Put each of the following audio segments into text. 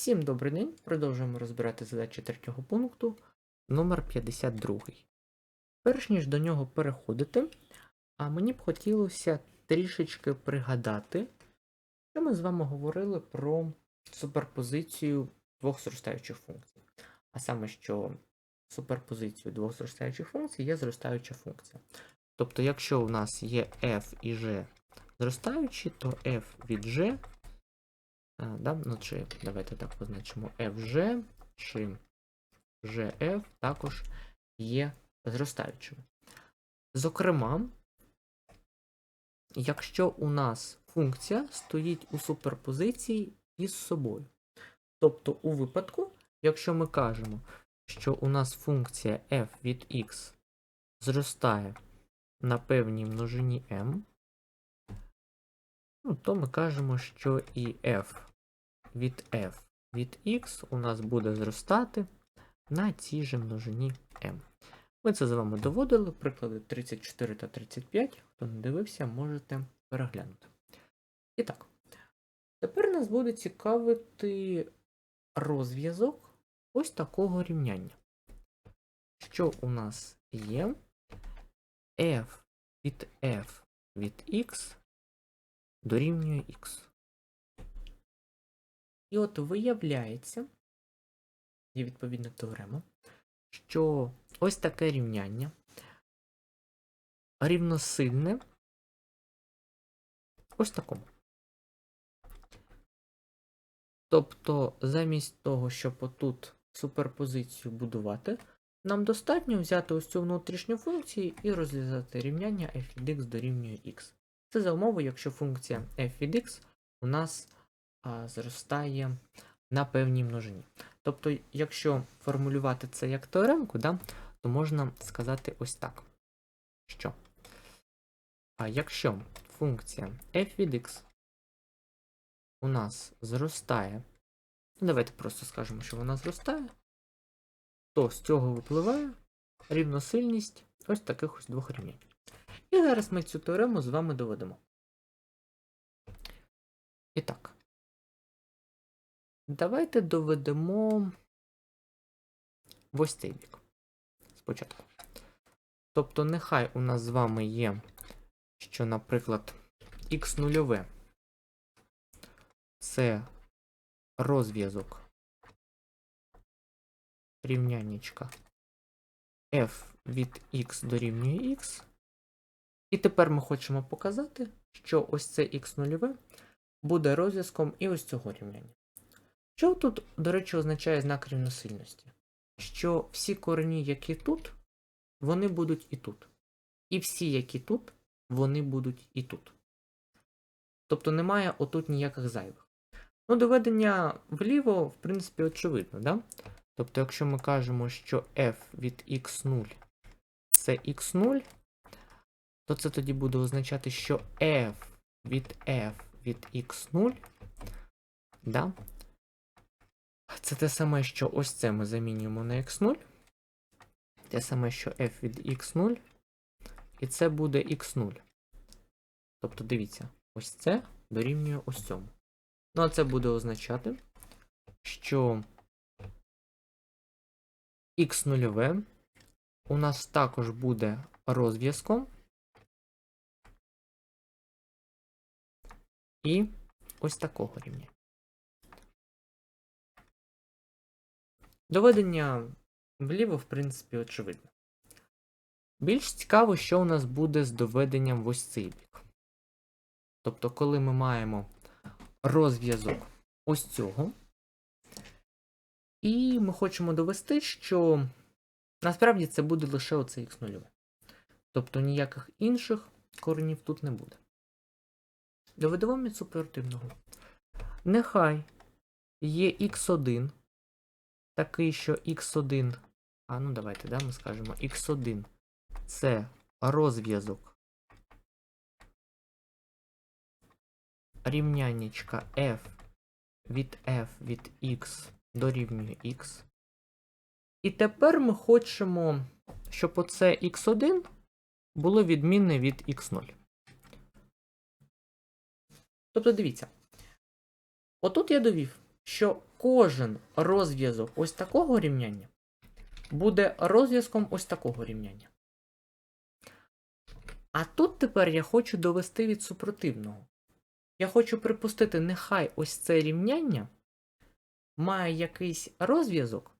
Всім добрий день. Продовжуємо розбирати задачі третього пункту номер 52. Перш ніж до нього переходити, а мені б хотілося трішечки пригадати, що ми з вами говорили про суперпозицію двох зростаючих функцій. А саме, що суперпозицією двох зростаючих функцій є зростаюча функція. Тобто, якщо у нас є f і g зростаючі, то f від g а, да? ну, чи, давайте так позначимо FG чи GF також є зростаючим. Зокрема, якщо у нас функція стоїть у суперпозиції із собою. Тобто, у випадку, якщо ми кажемо, що у нас функція f від x зростає на певній множині m, ну, то ми кажемо, що і f від f від x у нас буде зростати на цій же множині m. Ми це з вами доводили, приклади 34 та 35. Хто не дивився, можете переглянути. І так, тепер нас буде цікавити розв'язок ось такого рівняння. Що у нас є f від f від x дорівнює x. І от виявляється, є відповідна теорема, що ось таке рівняння рівносильне ось такому. Тобто, замість того, щоб отут суперпозицію будувати, нам достатньо взяти ось цю внутрішню функцію і розв'язати рівняння f від x дорівнює x. Це за умови, якщо функція f від x у нас а, зростає на певній множині. Тобто, якщо формулювати це як теоремку, да, то можна сказати ось так. Що? А якщо функція f від x у нас зростає, ну, давайте просто скажемо, що вона зростає, то з цього випливає рівносильність ось таких ось двох рівнянь. І зараз ми цю теорему з вами доведемо. І так. Давайте доведемо ось цей бік. Спочатку. Тобто, нехай у нас з вами є, що, наприклад, х нульове це розв'язок рівняннячка f від x дорівнює x. І тепер ми хочемо показати, що ось це х нульове буде розв'язком і ось цього рівняння. Що тут, до речі, означає знак рівносильності? Що всі корені, які тут, вони будуть і тут. І всі, які тут, вони будуть і тут. Тобто немає отут ніяких зайвих. Ну, доведення вліво, в принципі, очевидно, да? Тобто, якщо ми кажемо, що f від x0 це x0, то це тоді буде означати, що f від f від x0, да? Це те саме, що ось це ми замінюємо на x0. Те саме, що f від x0. І це буде x0. Тобто, дивіться, ось це дорівнює ось цьому. Ну, а це буде означати, що x0 у нас також буде розв'язком. І ось такого рівня. Доведення вліво, в принципі, очевидно. Більш цікаво, що у нас буде з доведенням в ось цей бік. Тобто, коли ми маємо розв'язок ось цього, і ми хочемо довести, що насправді це буде лише оце х0. Тобто ніяких інших коренів тут не буде. Доведемо від суперативного. Нехай є x1 такий, що x1. А ну давайте, да, ми скажемо x1 це розв'язок рівняннячка f від f від x дорівнює x. І тепер ми хочемо, щоб оце x1 було відмінне від x0. Тобто дивіться. Отут я довів, що кожен розв'язок ось такого рівняння буде розв'язком ось такого рівняння. А тут тепер я хочу довести від супротивного. Я хочу припустити, нехай ось це рівняння має якийсь розв'язок,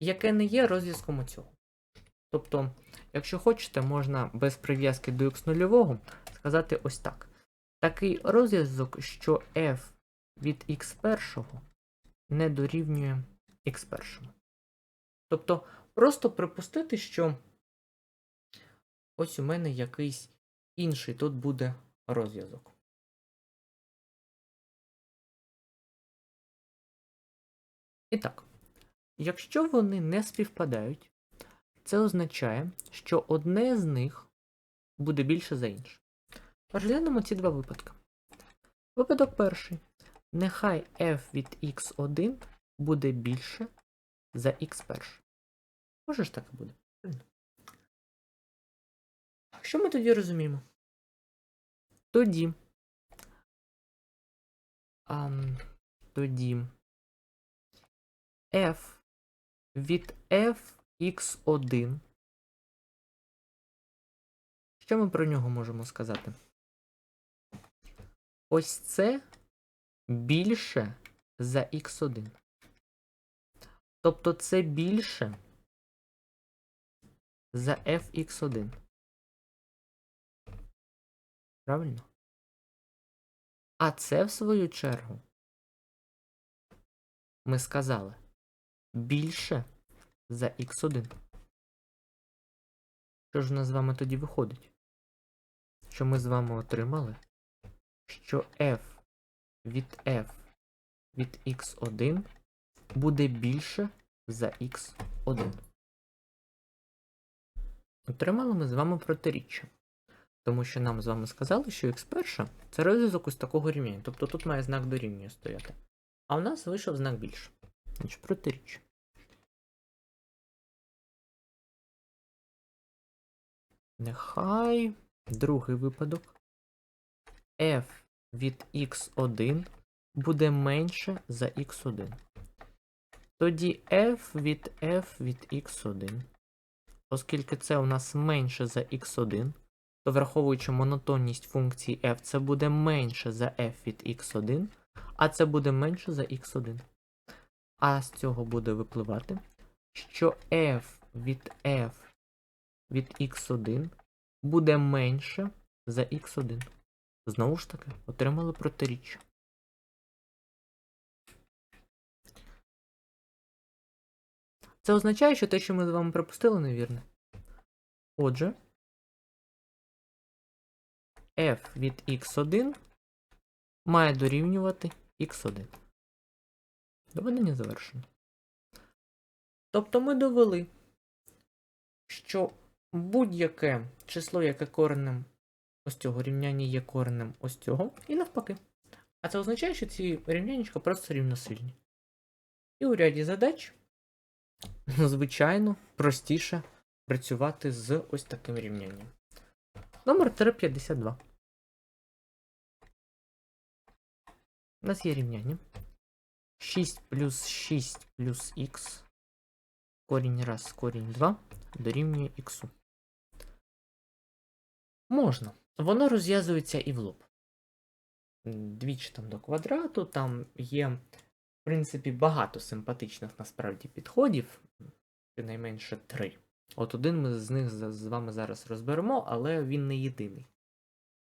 яке не є розв'язком оцього. Тобто, якщо хочете, можна без прив'язки до x0 сказати ось так. Такий розв'язок, що f від x1 не дорівнює x1. Тобто, просто припустити, що ось у мене якийсь інший тут буде розв'язок. І так, якщо вони не співпадають, це означає, що одне з них буде більше за інше. Розглянемо ці два випадки. Випадок перший. Нехай f від x1 буде більше за x1. Може ж так і буде. Що ми тоді розуміємо? Тоді. А, тоді f від fx1. Що ми про нього можемо сказати? Ось це більше за x1. Тобто це більше за fx1. Правильно? А це, в свою чергу, ми сказали більше за x1. Що ж у нас з вами тоді виходить? Що ми з вами отримали? Що f від f від x1 буде більше за x1. Отримали ми з вами протиріччя. Тому що нам з вами сказали, що x1 це розв'язок ось такого рівня. Тобто тут має знак дорівнює стояти. А у нас вийшов знак більше. Значить, протиріччя. Нехай другий випадок f від x1 буде менше за x1. Тоді f від f від x1. Оскільки це у нас менше за x1, то враховуючи монотонність функції f, це буде менше за f від x1, а це буде менше за x1. А з цього буде випливати, що f від f від x1 буде менше за x1. Знову ж таки, отримали протиріччя. Це означає, що те, що ми з вами припустили, невірне. Отже, f від x1 має дорівнювати x1. Доведення завершено. Тобто ми довели, що будь-яке число, яке коренем ось цього рівняння є коренем ось цього, і навпаки. А це означає, що ці рівняннячка просто рівносильні. І у ряді задач, звичайно, простіше працювати з ось таким рівнянням. Номер 352. У нас є рівняння. 6 плюс 6 плюс х. Корінь раз, корінь 2 дорівнює х. Можна. Воно розв'язується і в лоб. Двічі там до квадрату, там є, в принципі, багато симпатичних насправді підходів, щонайменше три. От один ми з них з вами зараз розберемо, але він не єдиний.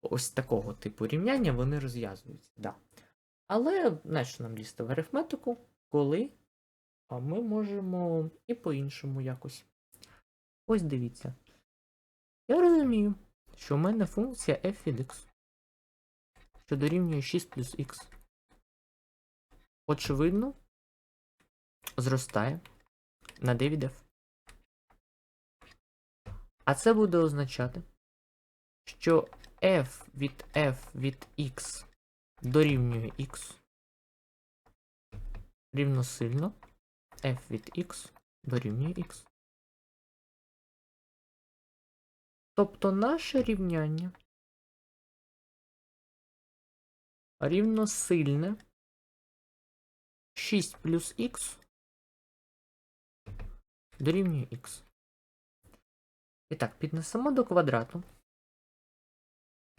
Ось такого типу рівняння вони розв'язуються. Да. Але нащо нам лізти в арифметику, коли ми можемо і по-іншому якось. Ось дивіться. Я розумію, що в мене функція f від x, що дорівнює 6 плюс x. Очевидно, зростає на d від f. А це буде означати, що f від f від x дорівнює x рівносильно f від x дорівнює x. Тобто наше рівняння рівносильне 6 плюс х дорівнює х. І так, піднесемо до квадрату.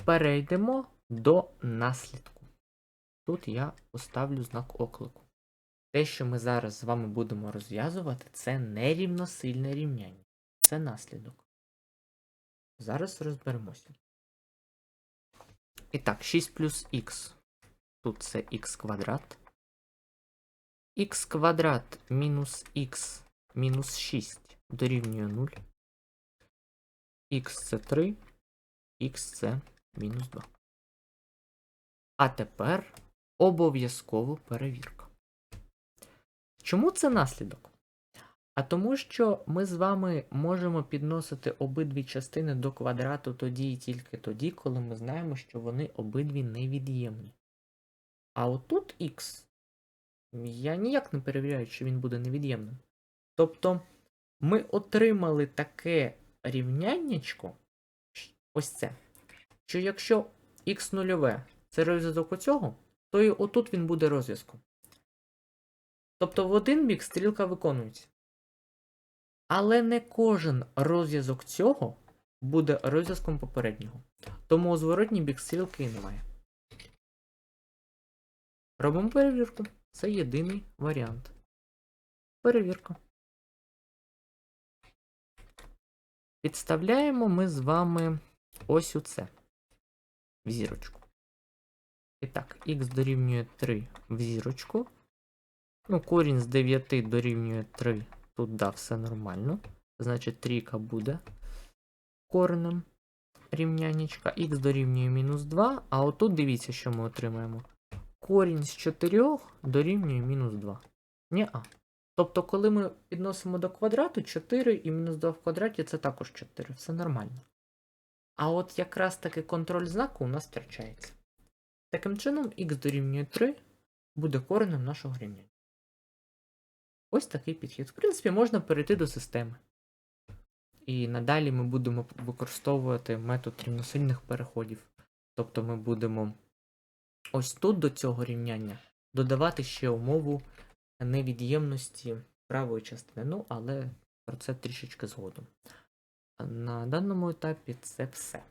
Перейдемо до наслідку. Тут я поставлю знак оклику. Те, що ми зараз з вами будемо розв'язувати, це нерівносильне рівняння. Це наслідок. Зараз розберемося. І так, 6 плюс х. Тут це х квадрат. х квадрат мінус х мінус 6 дорівнює 0. х це 3, х це мінус 2. А тепер обов'язково перевірка. Чому це наслідок? А тому, що ми з вами можемо підносити обидві частини до квадрату тоді і тільки тоді, коли ми знаємо, що вони обидві невід'ємні. А отут х я ніяк не перевіряю, що він буде невід'ємним. Тобто ми отримали таке рівняннячко, ось це, що якщо х нульове це розв'язок оцього, то і отут він буде розв'язком. Тобто в один бік стрілка виконується. Але не кожен розв'язок цього буде розв'язком попереднього. Тому у зворотній бік стрілки немає. Робимо перевірку. Це єдиний варіант. Перевірка. Підставляємо ми з вами ось у це. В зірочку. І так, х дорівнює 3 в зірочку. Ну, корінь з 9 дорівнює 3. Тут да, все нормально. Значить, трійка буде коренем рівнянечка. Х дорівнює мінус 2. А отут дивіться, що ми отримаємо. Корінь з 4 дорівнює мінус 2. Ні-а. Тобто, коли ми підносимо до квадрату 4 і мінус 2 в квадраті це також 4. Все нормально. А от якраз таки контроль знаку у нас втрачається. Таким чином, х дорівнює 3 буде коренем нашого рівняння. Ось такий підхід. В принципі, можна перейти до системи. І надалі ми будемо використовувати метод рівносильних переходів. Тобто ми будемо ось тут до цього рівняння додавати ще умову невід'ємності правої частини. Ну, але про це трішечки згодом. На даному етапі це все.